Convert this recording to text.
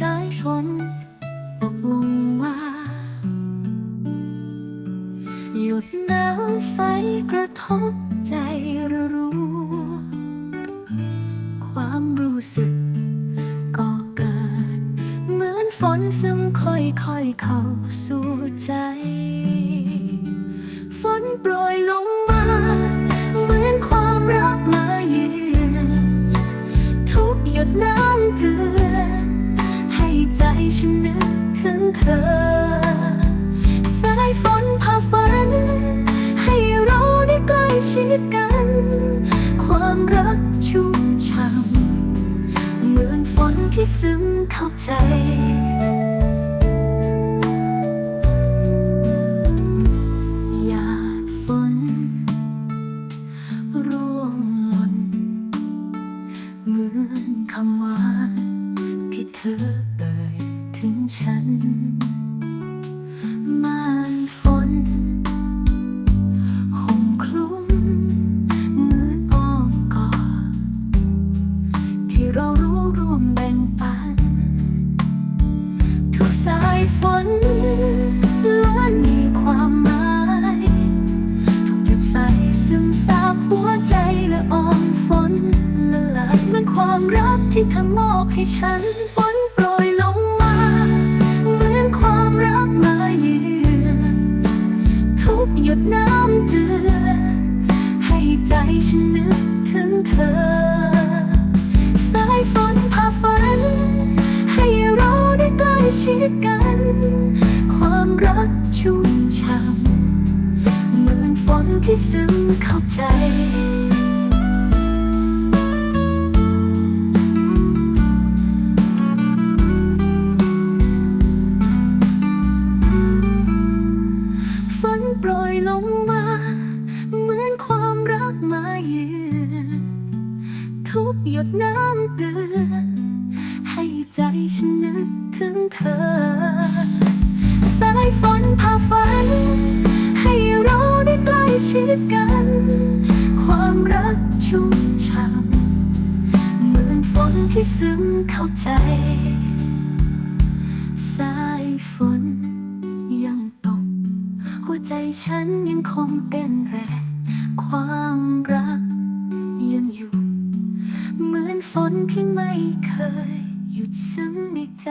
สายฝนตกลงมาหยุดนาวใสกระทบใจระรู้ ความรู้สึกก็เกิด เหมือนฝนซึ่งค่อยๆเข้าสู่ใจ ฝนโปรยลง ฉันนึกถึงเธอ สายฝนพาฝัน ให้เราได้ใกล้ชิดกัน ความรักชุ่มช่ำเหมือนฝนที่ซึมเข้าใจหยาดฝนร่วงหล่นเหมือนคำหวานที่เธอ ฉันม่านฝนห่มคลุมเหมือนอ้อมกอดที่เรารู้ร่วมแบ่งปัน ทุกสายฝนล้วนมีความหมายทุกหยดใสซึมซาบหัวใจและอ้อมฝนละลายเหมือนความรักที่เธอมอบให้ฉัน ฉันนึกถึงเธอ สายฝนพาฝัน ให้เราได้ใกล้ชิดกัน ความรักชุ่มช่ำเหมือนฝนที่ซึมเข้าใจฝนโปรยลง ทุกหยดน้ำเกลือให้ใจฉันนึกถึงเธอ สายฝนพาฝัน ให้เราได้ใกล้ชิดกัน ความรักชุ่มช่ำเหมือนฝนที่ซึมเข้าใจ สายฝนยังตก หัวใจฉันยังคงเต้นแรงความรัก ฝนที่ไม่เคย หยุดซึ้งในใจ